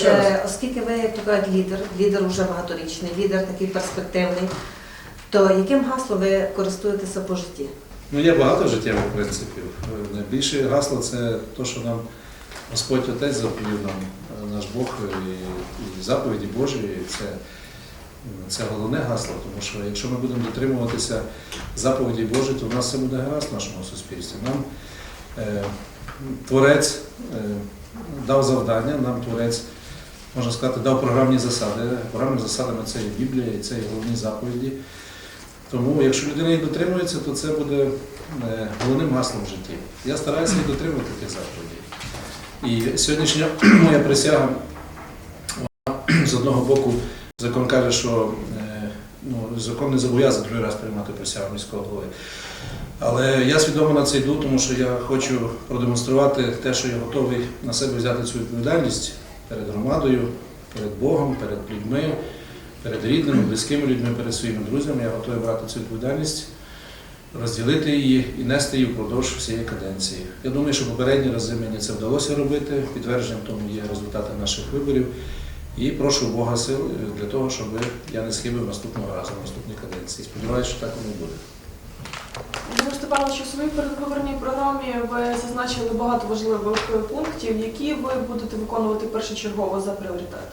ще раз. е, оскільки ви, як то кажуть, лідер, лідер уже багаторічний, лідер такий перспективний, то яким гаслом ви користуєтеся по житті? Ну, є багато життєвих принципів. Найбільше гасло це те, що нам Господь Отець заповів нам, е, наш Бог і, і заповіді Божі. І це, це головне гасло, тому що якщо ми будемо дотримуватися заповіді Божі, то в нас все буде гаразд в нашому суспільстві. Нам е, Творець е, дав завдання, нам Творець, можна сказати, дав програмні засади. Програмними засадами це є Біблія, і це є головні заповіді. Тому, якщо людина їх дотримується, то це буде е, головним гаслом в житті. Я стараюся їх дотримувати тих заповідей. І сьогоднішня моя присяга, з одного боку, закон каже, що е, ну, закон не зобов'язаний другий раз приймати присягу міського голови. Але я свідомо на це йду, тому що я хочу продемонструвати те, що я готовий на себе взяти цю відповідальність перед громадою, перед Богом, перед людьми, перед рідними, близькими людьми, перед своїми друзями. Я готовий брати цю відповідальність, розділити її і нести її впродовж всієї каденції. Я думаю, що попередні рази мені це вдалося робити. Підтвердженням тому є результати наших виборів. І прошу Бога сил для того, щоб я не схибив наступного разу, наступній каденції. Сподіваюся, що так воно буде. Володимир Степанович, у своїй передвиборній програмі ви зазначили багато важливих пунктів, які ви будете виконувати першочергово за пріоритет.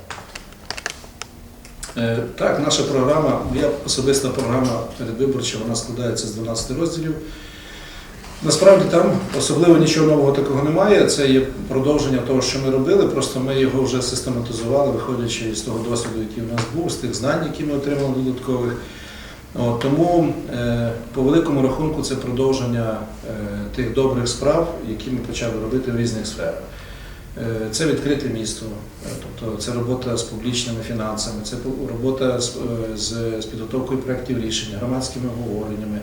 Е, Так, наша програма, моя особиста програма передвиборча, вона складається з 12 розділів. Насправді там особливо нічого нового такого немає. Це є продовження того, що ми робили. Просто ми його вже систематизували, виходячи з того досвіду, який в нас був, з тих знань, які ми отримали додаткових. От, тому е, по великому рахунку це продовження е, тих добрих справ, які ми почали робити в різних сферах. Е, Це відкрите місто, е, тобто це робота з публічними фінансами, це робота з, е, з, з підготовкою проєктів рішення, громадськими обговореннями,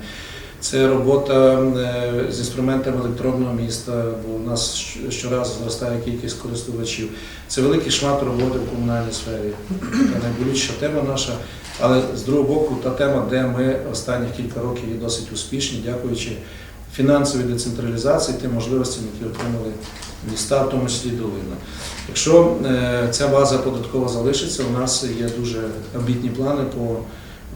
це робота е, з інструментами електронного міста, бо у нас щоразу зростає кількість користувачів. Це великий шмат роботи в комунальній сфері. Така найболючіша тема наша. Але з другого боку, та тема, де ми останні кілька років є досить успішні, дякуючи фінансовій децентралізації, тим можливостям, які отримали міста, в тому числі долина. Якщо е, ця база податкова залишиться, у нас є дуже амбітні плани по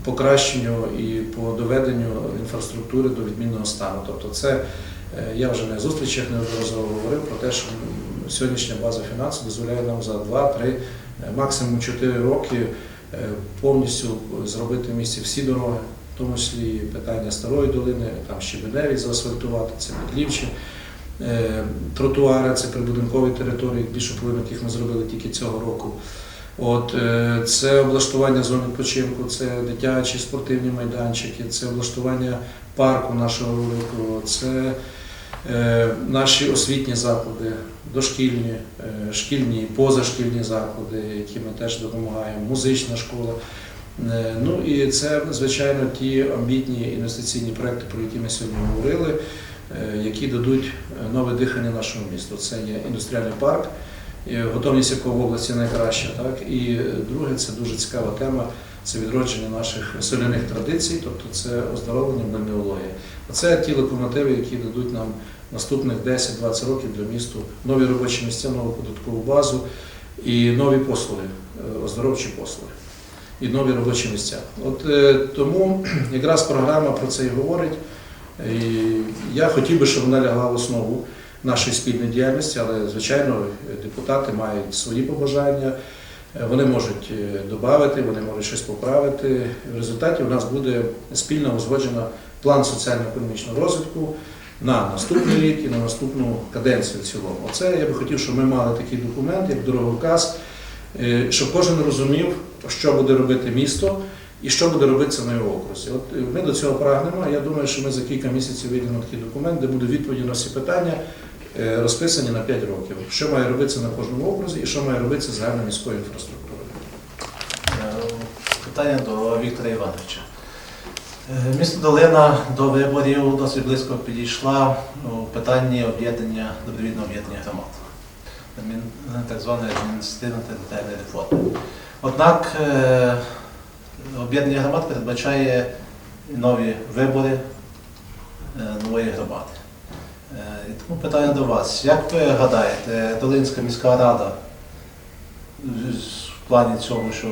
покращенню і по доведенню інфраструктури до відмінного стану. Тобто, це е, я вже на зустрічах неодноразово говорив про те, що сьогоднішня база фінансів дозволяє нам за 2-3, е, максимум 4 роки е, повністю зробити в місті всі дороги, в тому числі питання старої долини, там щебеневі заасфальтувати, це підлівчі. Е, Тротуари це прибудинкові території, більшу половину яких ми зробили тільки цього року. От, е, це облаштування зон відпочинку, це дитячі спортивні майданчики, це облаштування парку нашого великого, це е, наші освітні заклади, дошкільні, е, шкільні, позашкільні заклади, які ми теж допомагаємо, музична школа. Е, Ну і це, звичайно, ті амбітні інвестиційні проекти, про які ми сьогодні говорили, е, які дадуть нове дихання нашому місту. Це є індустріальний парк, готовність якого в області найкраща. Так? І друге, це дуже цікава тема. Це відродження наших соляних традицій, тобто це оздоровлення меміології. Це ті локомотиви, які дадуть нам наступних 10-20 років для місту нові робочі місця, нову податкову базу і нові послуги, е, оздоровчі послуги і нові робочі місця. От е, тому якраз програма про це і говорить. І я хотів би, щоб вона лягла в основу нашої спільної діяльності, але звичайно депутати мають свої побажання. Е, Вони можуть е, додати, вони можуть щось поправити. В результаті у нас буде спільно узгоджено план соціально-економічного розвитку на наступний рік і на наступну каденцію в цілому. Оце я би хотів, щоб ми мали такий документ, як дороговказ, е, щоб кожен розумів, що буде робити місто і що буде робитися на його окрузі. От ми до цього прагнемо. Я думаю, що ми за кілька місяців вийдемо такий документ, де буде відповіді на всі питання. Е, Розписані на 5 років, що має робитися на кожному окрузі і що має робитися з загальною міською інфраструктурою. Е, Питання до Віктора Івановича. Е, Місто Долина до виборів досить близько підійшла у питанні об'єднання, добровільного об'єднання громад, так званої адміністративно-територіальної реформи. Однак об'єднання громад передбачає нові вибори нової громади. Е, І тому питання до вас. Як ви гадаєте, Долинська міська рада в плані цього, що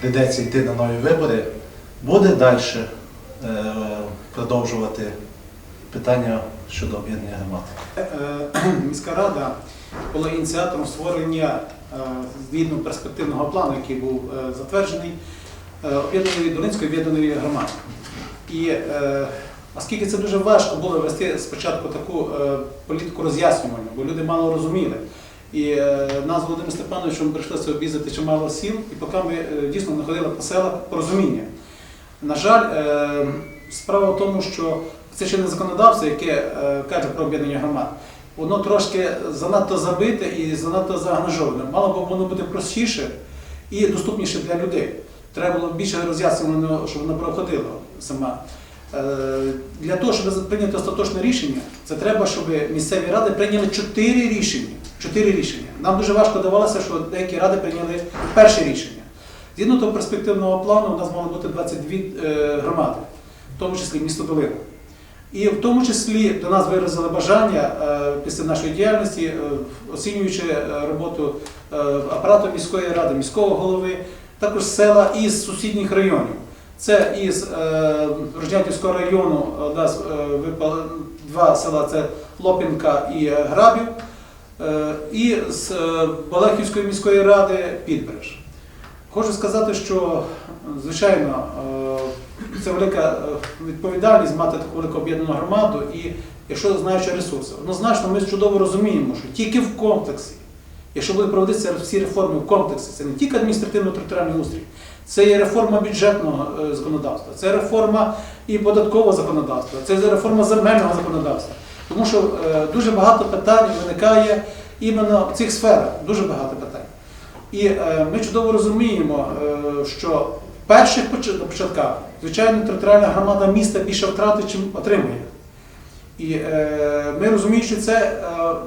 прийдеться йти на нові вибори, буде далі е, продовжувати питання щодо об'єднання громад. Е, Міська рада була ініціатором створення згідно перспективного плану, який був затверджений об'єднаної Долинської об'єднаної громади. І оскільки це дуже важко було вести спочатку таку е, політику роз'яснювальну, бо люди мало розуміли. І е, нас з Володимиром Степановичем прийшлося об'їздити чимало сіл, і поки ми е, дійсно знаходили по селах порозуміння. На жаль, е, справа в тому, що це ще не законодавство, яке е, каже про об'єднання громад. Воно трошки занадто забите і занадто заангажоване. Мало б воно бути простіше і доступніше для людей. Треба було більше роз'яснено, щоб воно проходило сама. Е, Для того, щоб прийняти остаточне рішення, це треба, щоб місцеві ради прийняли чотири рішення. Чотири рішення. Нам дуже важко давалося, що деякі ради прийняли перше рішення. Згідно того перспективного плану, у нас мало бути 22 е, громади, в тому числі місто Долина. І в тому числі до нас виразили бажання е, після нашої діяльності, оцінюючи роботу апарату міської ради, міського голови, також села із сусідніх районів. Це із е, Рожнятівського району нас е, випали два села це Лопінка і е, Грабів, е, і з е, Балахівської міської ради Підбереж. Хочу сказати, що звичайно е, це велика е, відповідальність мати таку велику об'єднану громаду, і якщо знаючи ресурси. Однозначно, ми чудово розуміємо, що тільки в комплексі, якщо будуть проводитися всі реформи в комплексі, це не тільки адміністративно-територіальний устрій, це є реформа бюджетного е, законодавства, це реформа і податкового законодавства, це реформа земельного законодавства. Тому що е, дуже багато питань виникає іменно в цих сферах, дуже багато питань. І е, ми чудово розуміємо, що в перших початках, звичайно, територіальна громада міста більше втрати, чим отримує. І ми розуміючи це,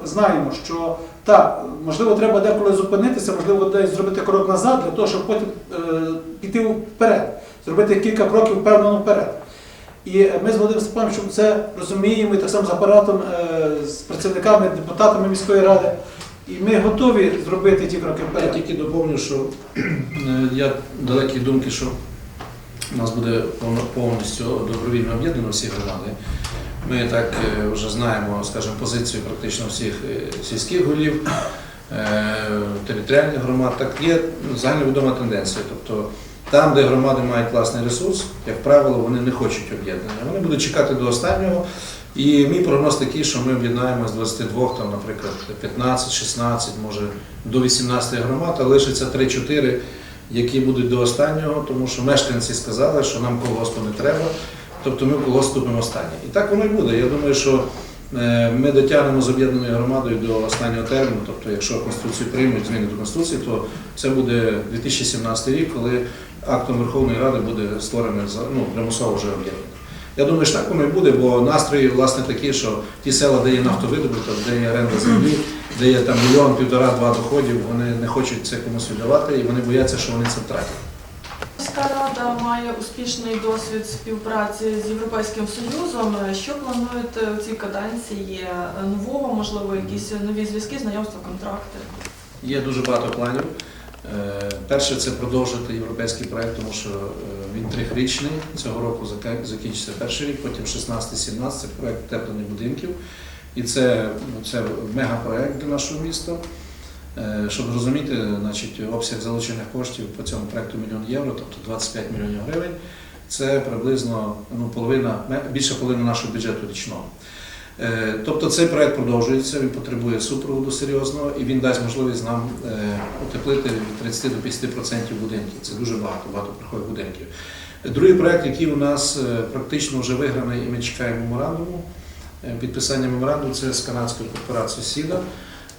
знаємо, що так, можливо, треба деколи зупинитися, можливо, десь зробити крок назад, для того, щоб потім е, піти вперед, зробити кілька кроків впевнено вперед. І ми з Володимиром Степановичем це розуміємо, і так само з апаратом, е, з працівниками, депутатами міської ради. І ми готові зробити ті кроки Я тільки доповню, що е, я далекі думки, що у нас буде повністю добровільно об'єднано всі громади. Ми так е, вже знаємо, скажімо, позицію практично всіх е, сільських голів, е, територіальних громад. Так є загальновідома тенденція. Тобто там, де громади мають власний ресурс, як правило, вони не хочуть об'єднання. Вони будуть чекати до останнього. І мій прогноз такий, що ми об'єднаємо з 22, там, наприклад, 15, 16, може до 18 громад, а лишиться 3-4, які будуть до останнього, тому що мешканці сказали, що нам колгоспу не треба, тобто ми в колгосп вступимо останнє. І так воно і буде. Я думаю, що е, ми дотягнемо з об'єднаною громадою до останнього терміну, тобто якщо Конституцію приймуть зміни до Конституції, то це буде 2017 рік, коли актом Верховної Ради буде створене ну, примусово вже об'єднання. Я думаю, що так воно і буде, бо настрої власне такі, що ті села, де є нафтовидобуток, де є оренда землі, де є там мільйон, півтора-два доходів, вони не хочуть це комусь віддавати і вони бояться, що вони це втратять. Міська рада має успішний досвід співпраці з Європейським Союзом. Що плануєте у цій каденції нового, можливо, якісь нові зв'язки, знайомства, контракти? Є дуже багато планів. Е, Перше це продовжити європейський проект, тому що е, він трьохрічний. Цього року закінчиться перший рік, потім 16-17 це проект теплення будинків. І це, це мегапроект для нашого міста. Е, Щоб зрозуміти, значить, обсяг залучених коштів по цьому проекту мільйон євро, тобто 25 мільйонів гривень. Це приблизно ну, половина, більше половини нашого бюджету річного. Е, Тобто цей проект продовжується, він потребує супроводу серйозного і він дасть можливість нам е, утеплити від 30 до 50% будинків. Це дуже багато, багатоповерхових будинків. Другий проект, який у нас е, практично вже виграний, і ми чекаємо меморандуму. е, Підписання меморандуму це з канадською корпорацією Сіда.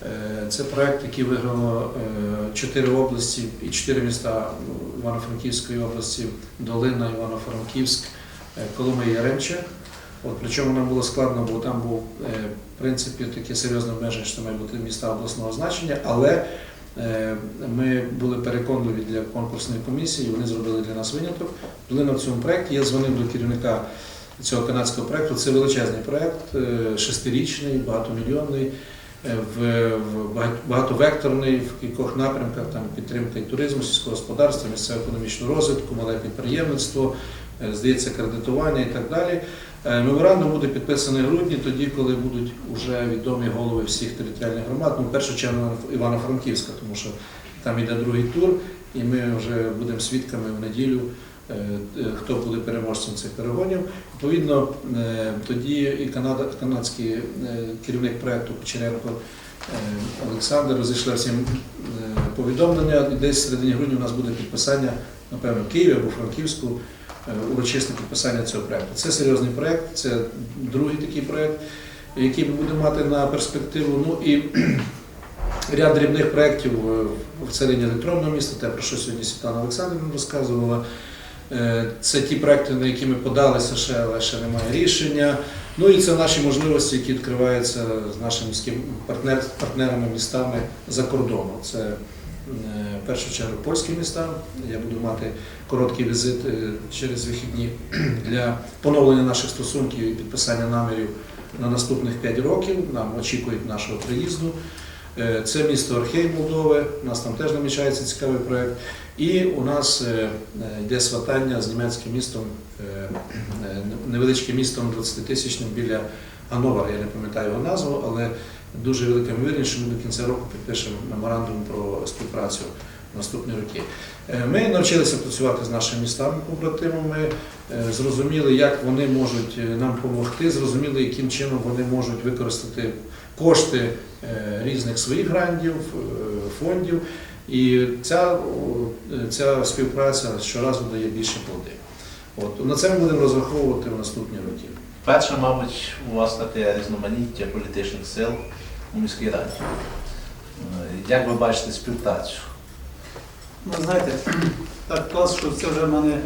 Е, Це проект, який виграло е, чотири області і чотири міста Івано-Франківської області: Долина, Івано-Франківськ, е, Колома і Яремче. От, причому нам було складно, бо там був в принципі таке серйозне обмеження, що має бути міста обласного значення, але ми були переконливі для конкурсної комісії, вони зробили для нас виняток. Долина в цьому проєкті. Я дзвонив до керівника цього канадського проєкту. Це величезний проєкт, шестирічний, багатомільйонний. Е, в, багатовекторний в кількох напрямках там підтримка і туризму, сільського господарства, місцевого економічного розвитку, мале підприємництво, е, здається, кредитування і так далі. Е, Меморандум буде підписаний в грудні, тоді, коли будуть вже відомі голови всіх територіальних громад, ну, в першу чергу Івано-Франківська, тому що там йде другий тур, і ми вже будемо свідками в неділю, хто буде переможцем цих перегонів. Відповідно, е, тоді і Канада, канадський е, керівник проєкту Кучеренко е, Олександр розійшли всім е, повідомлення, десь в середині грудня у нас буде підписання, напевно, в Києві або Франківську, е, урочисте підписання цього проєкту. Це серйозний проєкт, це другий такий проєкт, який ми будемо мати на перспективу. Ну і ряд дрібних проєктів е, в целині електронного міста, те, про що сьогодні Світлана Олександрівна розказувала. Е, Це ті проекти, на які ми подалися ще, але ще немає рішення. Ну і це наші можливості, які відкриваються з нашими партнер, партнерами містами за кордоном. Це е, в першу чергу польські міста. Я буду мати короткий візит е, через вихідні для поновлення наших стосунків і підписання намірів на наступних 5 років. Нам очікують нашого приїзду. Е, Це місто Архей Молдови, у нас там теж намічається цікавий проєкт. І у нас е, е, йде сватання з німецьким містом, невеличким містом 20-тисячним біля Гановера. Я не пам'ятаю його назву, але дуже велика ймовірність, що ми до кінця року підпишемо меморандум про співпрацю в наступні роки. Ми навчилися працювати з нашими містами побратимами, е, зрозуміли, як вони можуть нам допомогти, зрозуміли, яким чином вони можуть використати кошти е, різних своїх грантів, е, фондів. І ця, е, ця співпраця щоразу дає більше плоди. От, на це ми будемо розраховувати в наступні роки. Перше, мабуть, у вас таке різноманіття політичних сил у міській раді. Як ви бачите співпрацю? Ну, знаєте, так клас, що це вже в мене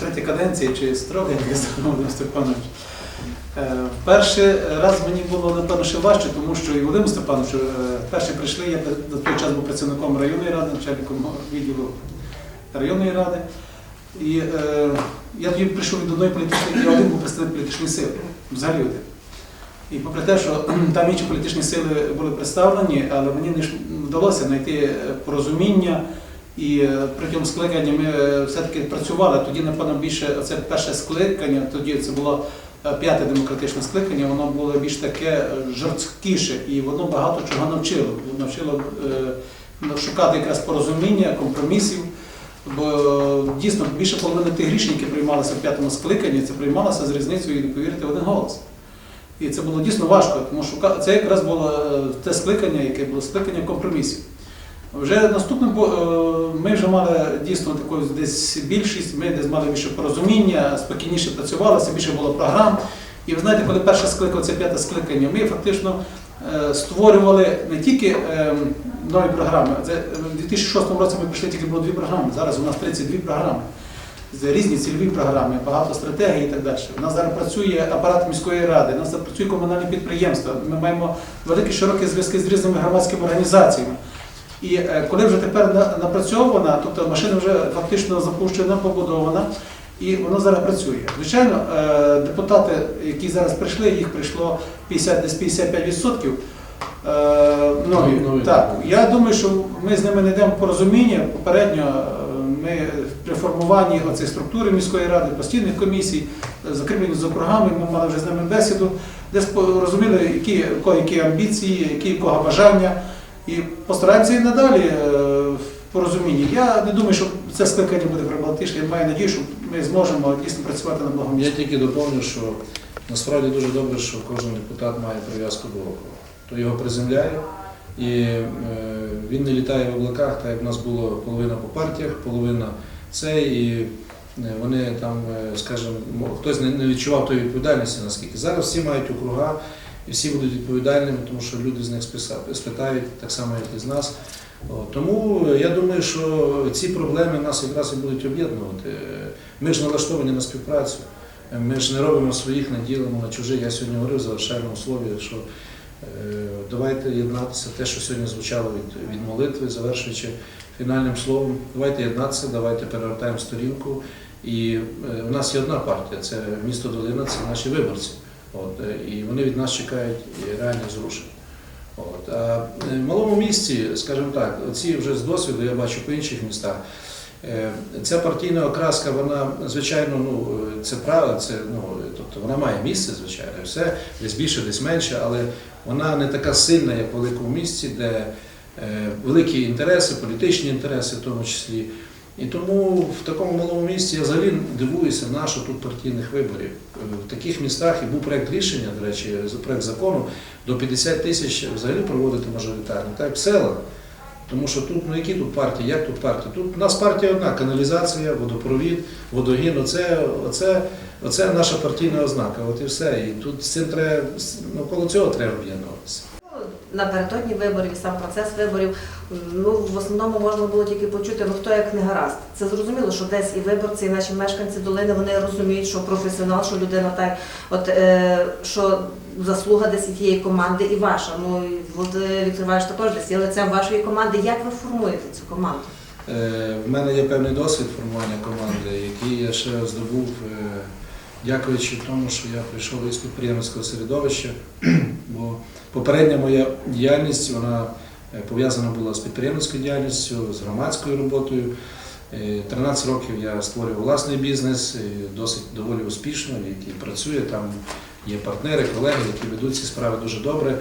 третя каденція чи строк, як я сказав Володимир Степанович. Е, Перший раз мені було напевно ще важче, тому що і Володимир Степанович, е, перші прийшли, я до той час був працівником районної ради, начальником відділу районної ради. І е, я тоді прийшов від одної політичної, я один був представник політичної сили, взагалі один. І попри те, що там інші політичні сили були представлені, але мені не вдалося знайти порозуміння. І е, протягом скликання ми все-таки працювали. Тоді, напевно, більше це перше скликання, тоді це було п'яте демократичне скликання, воно було більш таке е, жорсткіше, і воно багато чого навчило. Навчило е, шукати якраз порозуміння, компромісів. Бо е, дійсно більше половини тих рішень, які приймалися в п'ятому скликанні, це приймалося з різницею, не повірите, в один голос. І це було дійсно важко, тому що це якраз було е, те скликання, яке було скликання компромісів. Вже наступним е, ми вже мали дійсно таку десь більшість, ми десь мали більше порозуміння, спокійніше працювалося, більше було програм. І ви знаєте, коли перше скликало, це п'яте скликання, ми фактично е, створювали не тільки е, нові програми. Це в 2006 році ми прийшли тільки було дві програми. Зараз у нас 32 програми. Різні цільові програми, багато стратегій і так далі. У нас зараз працює апарат міської ради, у нас працює комунальне підприємство. Ми маємо великі широкі зв'язки з різними громадськими організаціями. І е, коли вже тепер напрацьована, тобто машина вже фактично запущена, побудована, і воно зараз працює. Звичайно, е, депутати, які зараз прийшли, їх прийшло 50, десь 55%. Е, нові. Нові. Так, я думаю, що ми з ними знайдемо порозуміння. Попередньо ми при формуванні оцих структури міської ради, постійних комісій, закріплені за програми, ми мали вже з ними бесіду, десь порозуміли, які, які амбіції, які у кого бажання. І постараємося і надалі е, в. Я не думаю, що це скликання буде проблематичне. Я маю надію, що ми зможемо дійсно працювати на благом Я тільки доповню, що насправді дуже добре, що кожен депутат має прив'язку до округу. То його приземляє, і е, він не літає в облаках, так як в нас було половина по партіях, половина це, і е, вони там, скажімо, хтось не відчував тої відповідальності, наскільки. Зараз всі мають округа, і всі будуть відповідальними, тому що люди з них спитають так само, як і з нас. Тому я думаю, що ці проблеми нас якраз і будуть об'єднувати. Ми ж налаштовані на співпрацю. Ми ж не робимо своїх, не ділимо на чужих. Я сьогодні говорив в завершальному слові, що е, давайте єднатися, те, що сьогодні звучало від, від молитви, завершуючи фінальним словом, давайте єднатися, давайте перевертаємо сторінку. І е, у нас є одна партія, це місто Долина, це наші виборці. От, е, і вони від нас чекають реальних зрушень. От. А е, в малому місті, скажімо так, ці вже з досвіду я бачу по інших містах. е, Ця партійна окраска, вона звичайно, ну це право, це ну тобто вона має місце, звичайно, все десь більше, десь менше, але вона не така сильна, як в великому місті, де е, великі інтереси, політичні інтереси в тому числі. І тому в такому малому місті я взагалі дивуюся на тут партійних виборів. Е, В таких містах і був проект рішення, до речі, проект закону до 50 тисяч взагалі проводити мажоритарні, так в селах. Тому що тут, ну які тут партії, як тут партії? Тут у нас партія одна каналізація, водопровід, водогін. Оце, оце, оце наша партійна ознака. От і все. І тут з цим треба, ну, коло цього треба об'єднуватися. Напередодні виборів, і сам процес виборів, ну в основному можна було тільки почути, ну хто як не гаразд. Це зрозуміло, що десь і виборці, і наші мешканці долини, вони розуміють, що професіонал, що людина так, от е, що заслуга десь і тієї команди, і ваша. Ну от е, Віктор Іванович також десь є лицем вашої команди. Як ви формуєте цю команду? Е, В мене є певний досвід формування команди, який я ще здобув, е, дякуючи тому, що я прийшов із підприємницького середовища, бо попередня моя діяльність вона е, пов'язана була з підприємницькою діяльністю, з громадською роботою. Е, 13 років я створював власний бізнес, досить доволі успішно, який працює. Там є партнери, колеги, які ведуть ці справи дуже добре.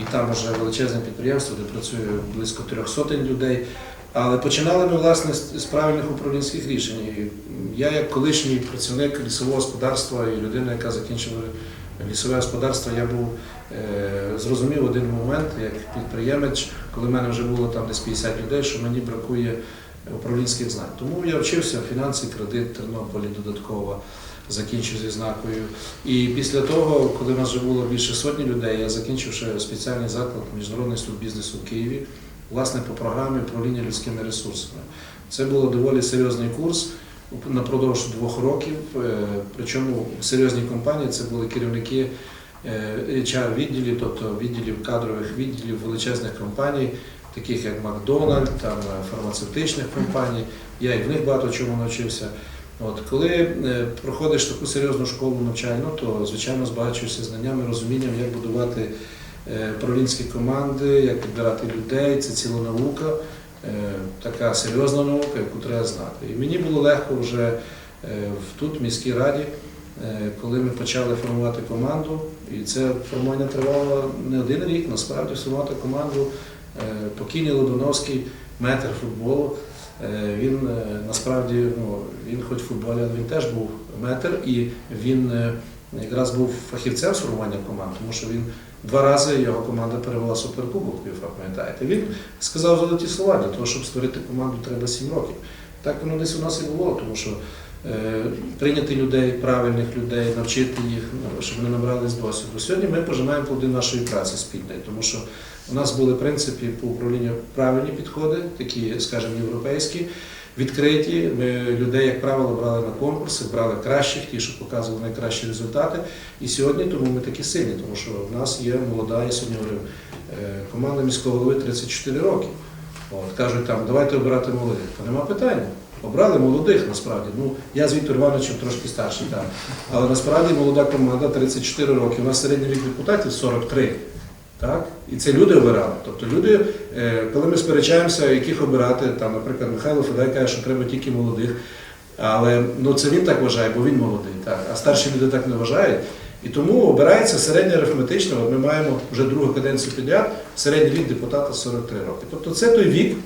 І там вже величезне підприємство, де працює близько трьох сотень людей. Але починали ми власне з правильних управлінських рішень. Я, як колишній працівник лісового господарства і людина, яка закінчила лісове господарство, я був е, зрозумів один момент, як підприємець, коли в мене вже було там десь 50 людей, що мені бракує управлінських знань. Тому я вчився фінанси, кредит, Тернополі додатково закінчив зі знакою. І після того, коли в нас вже було більше сотні людей, я закінчив ще спеціальний заклад Міжнародний інститут бізнесу в Києві, власне, по програмі управління людськими ресурсами. Це був доволі серйозний курс напродовж двох років. Е, Причому серйозні компанії це були керівники е, HR-відділів, тобто відділів кадрових відділів величезних компаній, таких як Макдональд, там е, фармацевтичних компаній. Я і в них багато чому навчився. От, коли е, проходиш таку серйозну школу навчальну, то звичайно збагачуєшся знаннями, розумінням, як будувати е, команди, як підбирати людей. Це ціла наука, така серйозна наука, яку треба знати. І мені було легко вже в- тут, в міській раді, коли ми почали формувати команду, і це формування тривало не один рік, насправді сформувати команду. Е, Покійний Лобановський, метр футболу. Е, Він е, насправді ну, він хоч футболі, він теж був метр, і він е, якраз був фахівцем формування команд, тому що він два рази його команда перемогла суперкубок, УЄФА, пам'ятаєте. Він сказав золоті слова, для того, щоб створити команду, треба 7 років. Так воно десь у нас і було, тому що е, прийняти людей, правильних людей, навчити їх, ну, щоб вони набрались досвіду. Сьогодні ми пожинаємо плоди нашої праці спільної, тому що у нас були в по управлінню правильні підходи, такі, скажімо, європейські, відкриті. Ми людей, як правило, брали на конкурси, брали кращих, ті, що показували найкращі результати. І сьогодні тому ми такі сильні, тому що в нас є молода, я сьогодні говорив, е, команда міського голови 34 роки. От, кажуть, там, давайте обирати молодих. То нема питання. Обрали молодих насправді. Ну, я з Віктором Івановичем трошки старший, так. Але насправді молода команда 34 роки. У нас середній вік депутатів 43. Так? І це люди обирали. Тобто люди, е, коли ми сперечаємося, яких обирати, там, наприклад, Михайло Федай каже, що треба тільки молодих. Але ну, це він так вважає, бо він молодий. Так? А старші люди так не вважають. І тому обирається середня арифметична. Ми маємо вже другу каденцію підряд, середній вік депутата 43 роки. Тобто це той вік,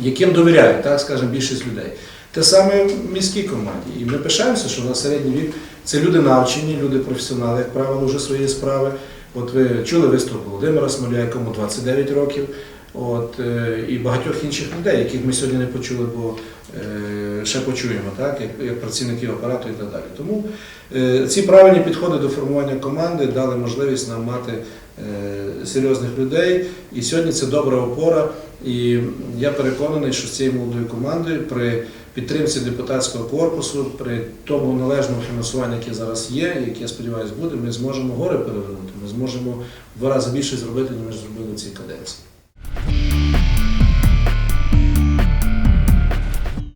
яким довіряють, так скажемо, більшість людей. Те саме в міській команді. І ми пишаємося, що на середній вік це люди навчені, люди професіонали, як правило, вже своєї справи. От ви чули виступ Володимира Смоля, якому 29 років, от, е, і багатьох інших людей, яких ми сьогодні не почули, бо е, ще почуємо, так, як, як працівників апарату і так далі. Тому е, ці правильні підходи до формування команди дали можливість нам мати е, серйозних людей. І сьогодні це добра опора. І я переконаний, що з цією молодою командою при підтримці депутатського корпусу, при тому належному фінансуванні, яке зараз є, яке я сподіваюся буде, ми зможемо гори перевернути. Ми зможемо в два рази більше зробити, ніж зробили в цій каденції.